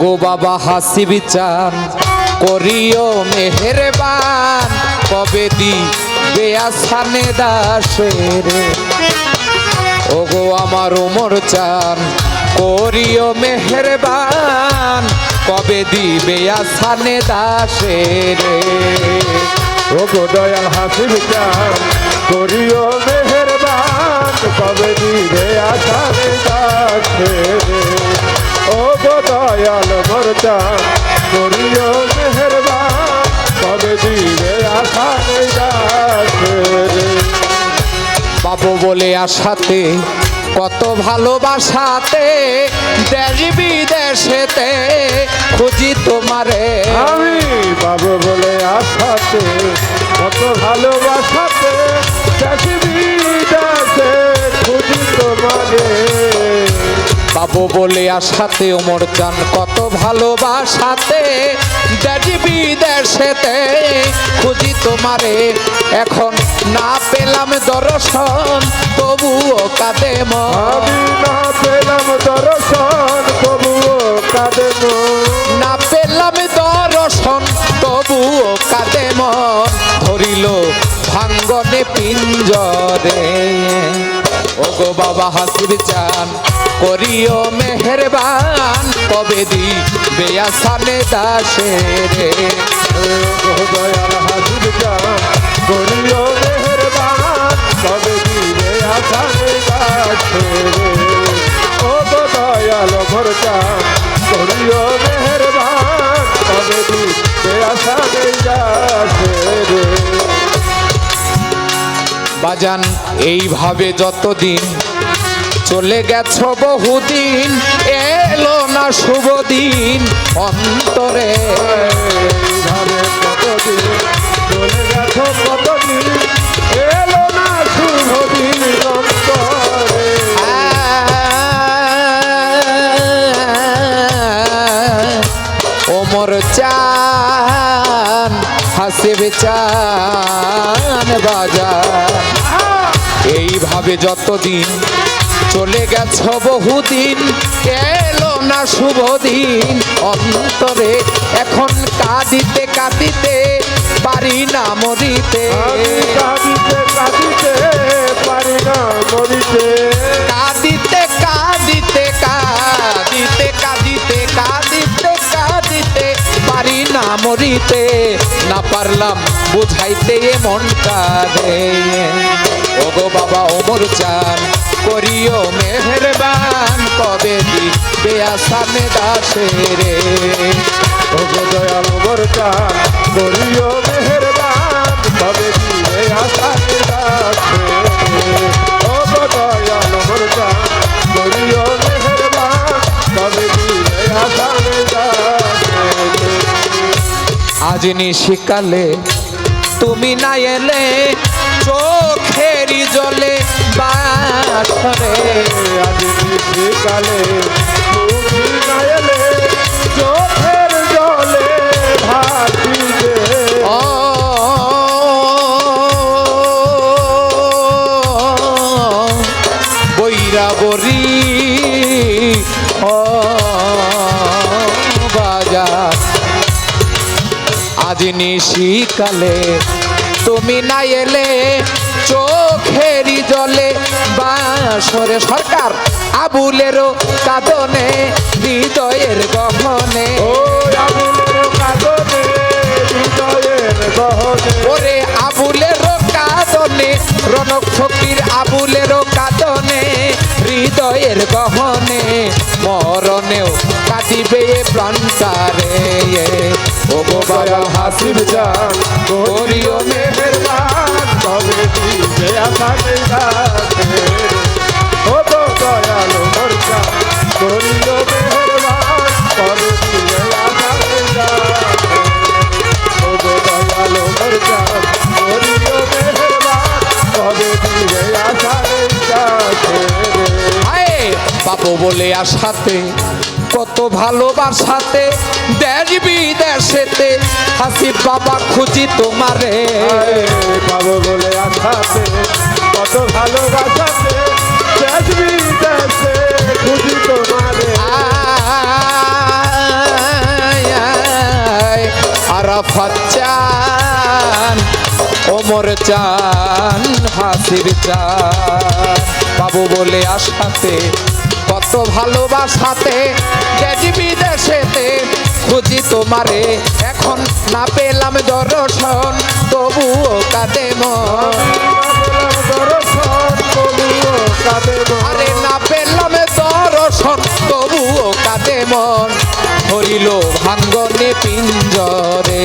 ওগো বাবা হাসি বিচার করিও মেহেরবান, কবে দি বেয়াসানে দাসের? ওগো আমার উমর চান, করিও মেহেরবান, কবে দিবে আসানে দাসের? ও গো দয়াল হাসি বিচার করিও দয়াল মরচা করিও মেহেরবান কবে দিবে ডাকে বাবু বলে আসাতে কত ভালোবাসাতে দেশ বিদেশেতে খুঁজি তোমারে। আমি বাবু বলে আসাতে কত ভালোবাসাতে চাষি বিদাসে খুঁজি তোমারে। বাবু বলে আসাতে ওমর চান কত ভালোবাসাতে। দেশ বিদেশেতে খুঁজি তোমারে এখন না পেলাম দর্শন তবুও কাঁদে মন। না পেলাম দর্শন তবুও কাঁদে। না পেলাম দর্শন তবুও কাঁদে মন। ধরিল ভাঙ্গনে পিঞ্জরে। ওগো বাবা, হাসির চান। করিও মেহেরবান, কবে দি বেয়াসানে দাসে রে ওগো দয়াল, হাসির চান। করিও মেহেরবান, কবে দিবে আসানে দাসে ও বাজান এইভাবে যতদিন চলে গেছ বহুদিন এলো না শুভ দিন অন্তরে। চলে গেছো কতদিন এলো না শুভ দিন অন্তরে। ওমর চান হাসিব চান বাজার এইভাবে যতদিন। চলে গেছ বহুদিন এলো না শুভ দিন অন্তরে এখন কাঁদিতে কাঁদিতে পারি না মরিতে। কাঁদিতে কাঁদিতে পারি না মরিতে। কাঁদিতে কাঁদিতে কাঁদিতে কাঁদিতে কাঁদিতে কাঁদিতে পারি না মরিতে। পারলাম বুঝাইতে এ মন কাঁদে ওগো বাবা ওমর চান, করিও মেহেরবান, কবে বেয়া সামনে দাসে রে ওগো দয়াল ওমর চান, করিও মেহেরবান বেয়া দিবে দাসে আজ নিশিকালে তুমি না এলে চোখেরি জলে বাসরে। আজ কালে নিশিকালে তুমি না এলে চোখেরই জলে। বাসরে সরকার আবুলেরও কাদনে হৃদয়ের গহনে। ওরে আবুলেরও কাদনে রনক ফকির আবুলেরও কাদনে। হৃদয়ের গহনে মরণেও কাটিবে প্রান্তারে। ও গো হাসিব যা করিও মেহেরবান তবে দিবে আসানে আসাতে কত ভালোবাসাতে দেশ বিদেশেতে হাসি বাবা খুঁজি তোমারে। পাবো বলে আশাতে কত ভালোবাসাতে দেশ বিদেশে খুঁজি তোমারে। আরাফাত চান ওমর চান হাসির চান। বাবু বলে আশাতে কত ভালোবাসাতে, দেশ বিদেশেতে খুঁজি তোমারে। এখন না পেলাম দর্শন, তবুও কাঁদে দর্শন তবুও কাঁদে না পেলাম দর্শন, তবুও কাঁদে মন। হরিল ভাঙ্গনে পিঞ্জরে।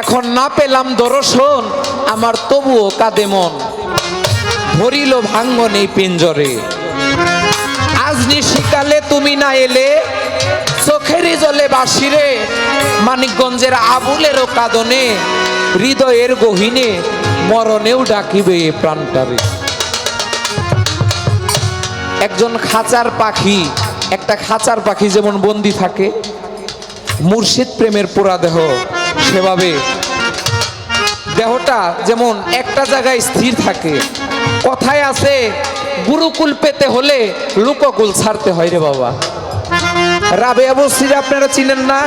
এখন না পেলাম দর্শন, আমার তবুও কাঁদে মন। ভরিল ভাঙ্গন এই পিঞ্জরে। আজ নিশিকালে তুমি না এলে চোখেরই জলে বাসিরে, মানিকগঞ্জের আবুলেরও কাঁদনে, হৃদয়ের গহিনে মরণেও ডাকিবে এ প্রাণটারে। একজন খাঁচার পাখি, একটা খাঁচার পাখি যেমন বন্দি থাকে, মুর্শিদ প্রেমের পোড়া দেহ সেভাবে। দেহটা যেমন একটা জায়গায় স্থির থাকে, কথায় আছে, গুরুকুল পেতে হলে লুককুল ছাড়তে হয় রে বাবা। রাবেয়া বস্তির আপনারা চিনেন না?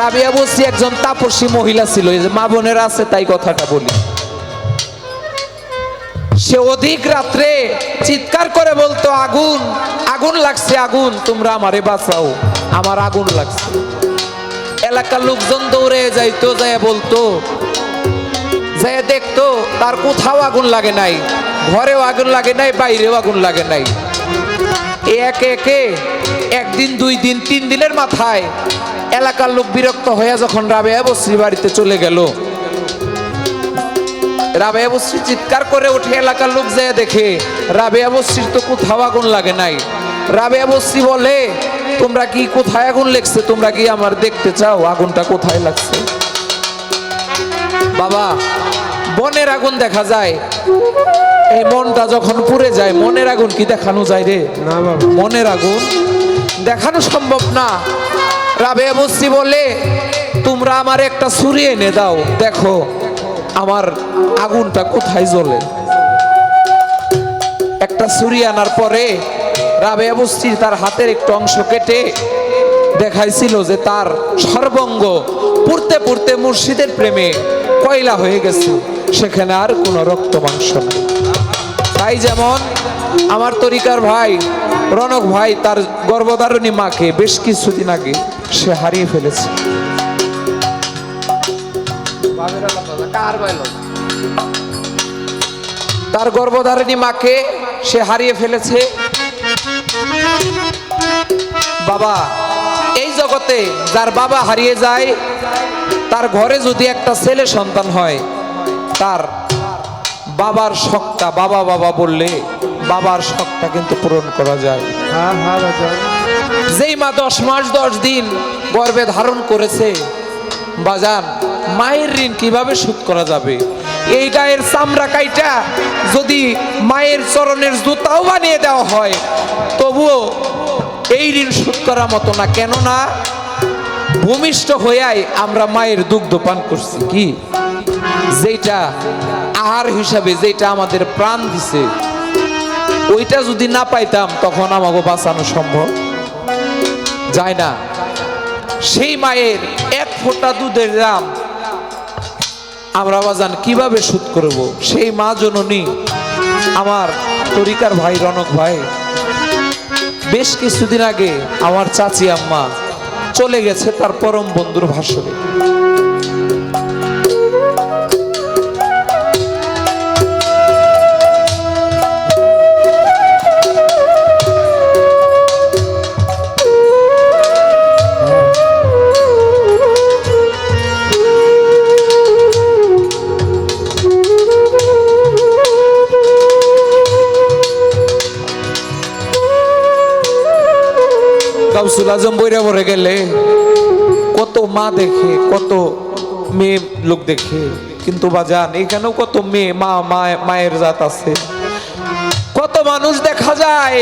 রাবেয়া বস্তি একজন তাপসী মহিলা ছিল যে মা বোনেরা আছে, তাই কথাটা বলি। সে অধিক রাত্রে চিৎকার করে বলতো, আগুন আগুন লাগছে, আগুন, তোমরা আমারে বাঁচাও, আমার আগুন লাগছে। এলাকার লোকজন দৌড়ে যাইতো যায় বলতো যায় দেখতো, তার কোথাও আগুন লাগে নাই, ঘরেও আগুন লাগে নাই, বাইরেও আগুন লাগে নাই। একে একে একদিন, দুই দিন, তিন দিনের মাথায় এলাকার লোক বিরক্ত হয়ে যখন রাবেয়া বস্রী বাড়িতে চলে গেল, রাবেয়া বস্রী চিৎকার করে উঠে এলাকার লোক যায় দেখে, রাবেয়া বস্রীর তো কোথাও আগুন লাগে নাই। রাবেয়া বস্রী বলে তোমরা কি কোথায় আগুন লেগছে? তোমরা কি আমার দেখতে চাও আগুনটা কোথায় লাগছে? বাবা বনের আগুন দেখা যায়। এই মনটা যখন পুড়ে যায় মনের আগুন কি দেখানো যায় রে? মনের আগুন দেখানো সম্ভব না। রাবে বস্তি বলে তোমরা আমার একটা ছুরি এনে দাও। দেখো আমার আগুনটা কোথায় জ্বলে? একটা ছুরি আনার পরে রাবেয়া বস্তি তার হাতের একটু অংশ কেটে দেখাইছিল যে তার সর্বঙ্গ পুড়তে পুড়তে মুর্শিদের প্রেমে কয়লা হয়ে গেছে। সেখানে আর কোনো রক্ত মাংস নেই। তাই যেমন আমার তরিকার ভাই, রনক ভাই তার গর্ভধারণী মাকে বেশ কিছুদিন আগে সে হারিয়ে ফেলেছে। তার গর্ভধারণী মাকে সে হারিয়ে ফেলেছে। বাবা এই জগতে যার বাবা হারিয়ে যায় তার ঘরে যদি একটা ছেলে সন্তান হয় তার বাবার শখটা বাবা বাবা বললে বাবার শখটা কিন্তু পূরণ করা যায়। হ্যাঁ হ্যাঁ যেই মা দশ মাস দশ দিন গর্ভে ধারণ করেছে বাজান মায়ের ঋণ কীভাবে শোধ করা যাবে? এই গায়ের চামড়া কাইটা যদি মায়ের চরণের জুতাও বানিয়ে দেওয়া হয়, তবুও এই ঋণ শোধ করার মতো না। কেননা ভূমিষ্ঠ হইয়াই আমরা মায়ের দুগ্ধ পান করছি কি? যেটা আহার হিসাবে যেটা আমাদের প্রাণ দিছে, ওইটা যদি না পাইতাম তখন আমাকে বাঁচানো সম্ভব? যায় না। সেই মায়ের এক ফোঁটা দুধের দাম আমরা বাজান কীভাবে সুদ করব? সেই মা জননী, আমার তরিকার ভাই, রনক ভাই, বেশ কিছুদিন আগে আমার চাচি আম্মা চলে গেছে তার পরম বন্ধুর ভাষণে। মা দেখে, কত মেয়ে লোক দেখে। কিন্তু বাজান, এখানেও কত মেয়ে, মা মায়ের জাত আছে। কত মানুষ দেখা যায়,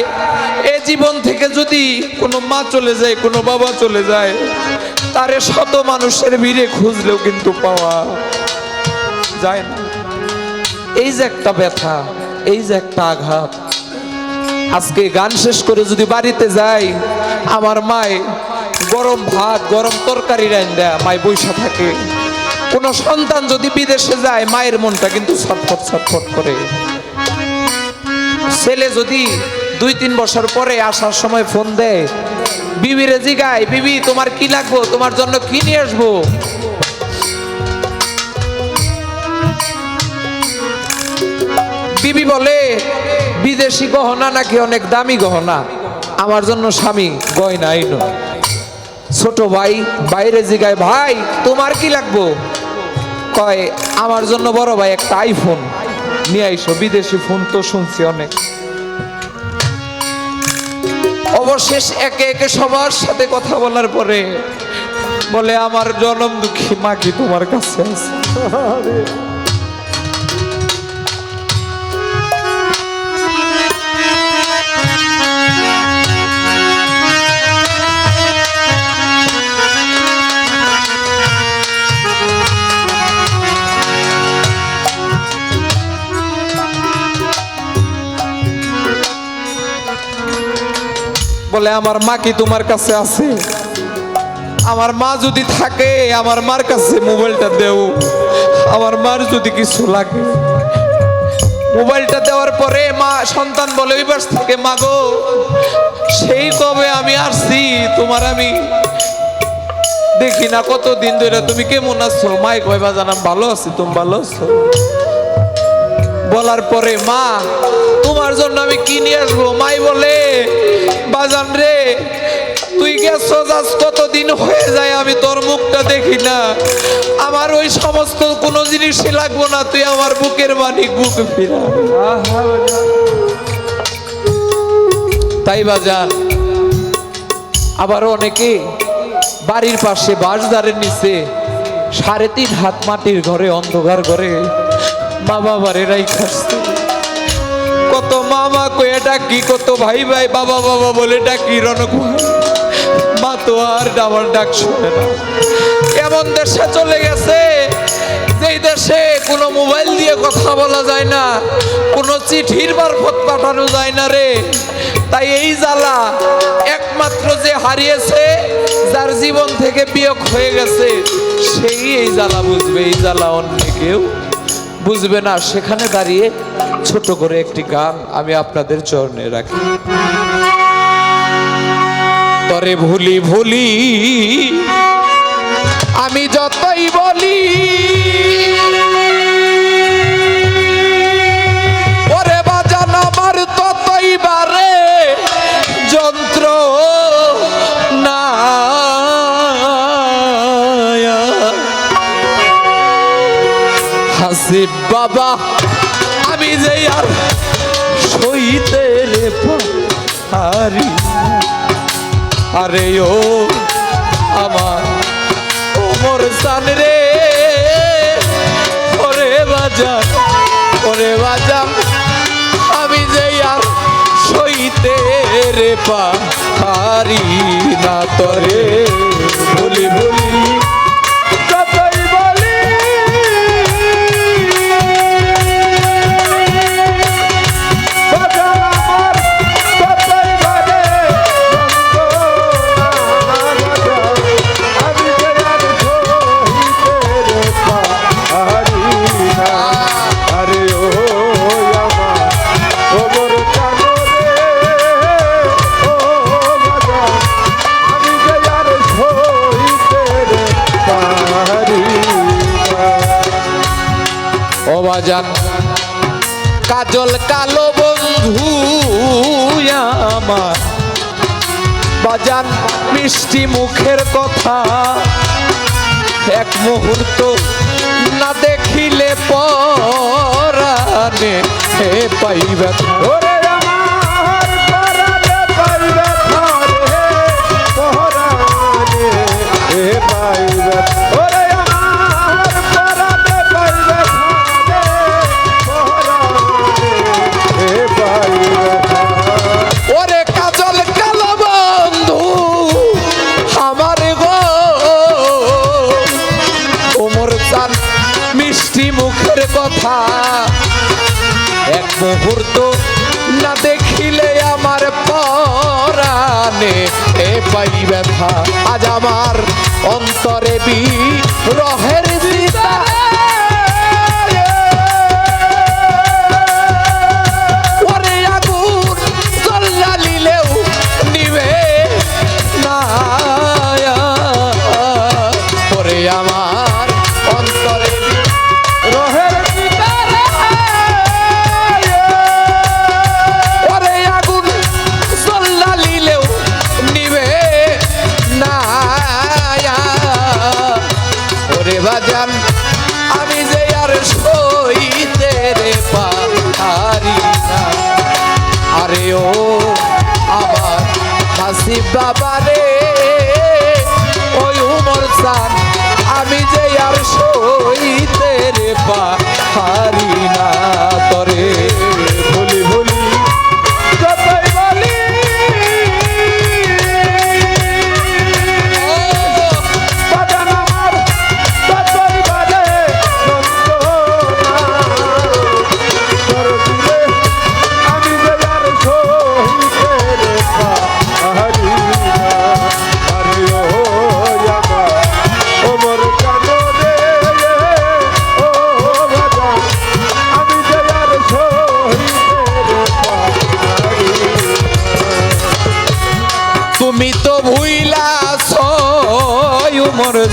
এ জীবন থেকে যদি কোনো মা চলে যায়, কোনো বাবা চলে যায়, তারে শত মানুষের ভিড়ে খুঁজলেও কিন্তু পাওয়া যায় না। এই যে একটা ব্যথা, এই যে একটা আঘাত। আজকে গান শেষ করে যদি বাড়িতে যাই, আমার মায় গরম ভাত, গরম তরকারি রাইন দেয় মায় বৈশা থাকে। কোনো সন্তান যদি বিদেশে যায়, মায়ের মনটা কিন্তু ছটফট ছটফট করে। ছেলে যদি দুই, তিন বছর পরে আসার সময় ফোন দেয়, বিবিরে জিগায় বিবি, তোমার কি লাগবো? তোমার জন্য কি নিয়ে আসব? বিবি বলে, বিদেশি গহনা নাকি অনেক দামি গহনা? আমার জন্য স্বামী গয়না আইনো ছোট ভাই, বাইরে জিগায়, ভাই, তোমার কি লাগবো? কয়, আমার জন্য বড় ভাই একটা আইফোন নিয়ে আইসো, বিদেশি ফোন তো শুনছি অনেক। অবশেষ একে একে সবার সাথে কথা বলার পরে বলে, আমার জনম দুঃখী, মা কি তোমার কাছে আছে? বলে, আমার মা কি তোমার কাছে আছে? আমার মা যদি থাকে, আমার মার কাছে মোবাইলটা দেও। আমার মার যদি কিছু লাগে। মোবাইলটা দেওয়ার পরে মা, সন্তান বলে, ওই পাশ থেকে মাগো সেই কবে আমি আসছি, তোমার আমি দেখি না কতদিন ধরে তুমি কেমন আছো? মাই কয়, বাজান, আমি ভালো আছি, তুমি ভালো আছো? বলার পরে, মা, তোমার জন্য আমি কি নিয়ে আসব? মাই বলে, বাজান রে, তুই গেছো যাস কতদিন হয়ে যায় আমি তোর মুখটা দেখি না। আমার ওই সমস্ত কোনো জিনিসই লাগবো না, তুই আমার বুকের বাণী বুক ফিরা। তাই বাজান আবার অনেকে বাড়ির পাশে বাঁশদারের নিচে সাড়ে তিন হাত মাটির ঘরে অন্ধকার ঘরে মা বাবার এরাই খাসছে কত মামা কয়ে ডাকি, কত ভাই ভাই, বাবা বাবা বলে ডাকি ভাই। মা তো আর আমার ডাক শুনে না। এমন দেশে চলে গেছে, যেই দেশে কোনো মোবাইল দিয়ে কথা বলা যায় না, কোনো চিঠির মারফত পাঠানো যায় না রে। তাই এই জ্বালা একমাত্র যে হারিয়েছে, যার জীবন থেকে বিয়োগ হয়ে গেছে, সেই এই জ্বালা বুঝবে, এই জ্বালা অন্য কেউ বুঝবে না, সেখানে দাঁড়িয়ে ছোট করে একটি গান আমি আপনাদের চরণে রাখি। তরে ভুলি ভুলি, আমি যতই বলি হাসিব বাবা, আমি যে আর সইতে পারি আরে ও আমার ওমর সান রে, ওরে বাজান ওরে বাজান আমি যে আর সইতে রে পারি না তরে ভুলি ভুলি মিষ্টি মুখের কথা। এক মুহূর্ত না দেখিলে পরানে হে পাইবে পাইবে চান মিষ্টি মুখের কথা। এক মুহূর্ত না দেখিলে আমার পরানে এ পাই ব্যথা। আজ আমার অন্তরে বি রহের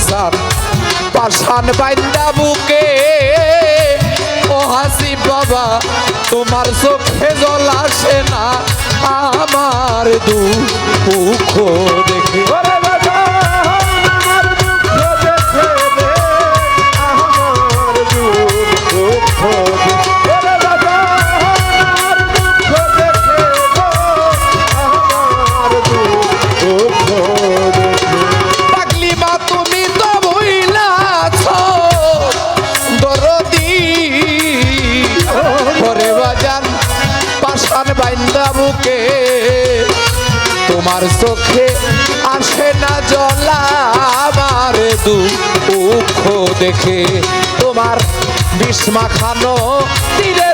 জান পাশান বাইন্দা বুকে ও হাসি বাবা তোমার চোখে জল আসে না আমার দুঃখ দেখে। Oh, চোখে আসে না জলা আমার দুঃখ দেখে তোমার বিষ্মাখানো তীরে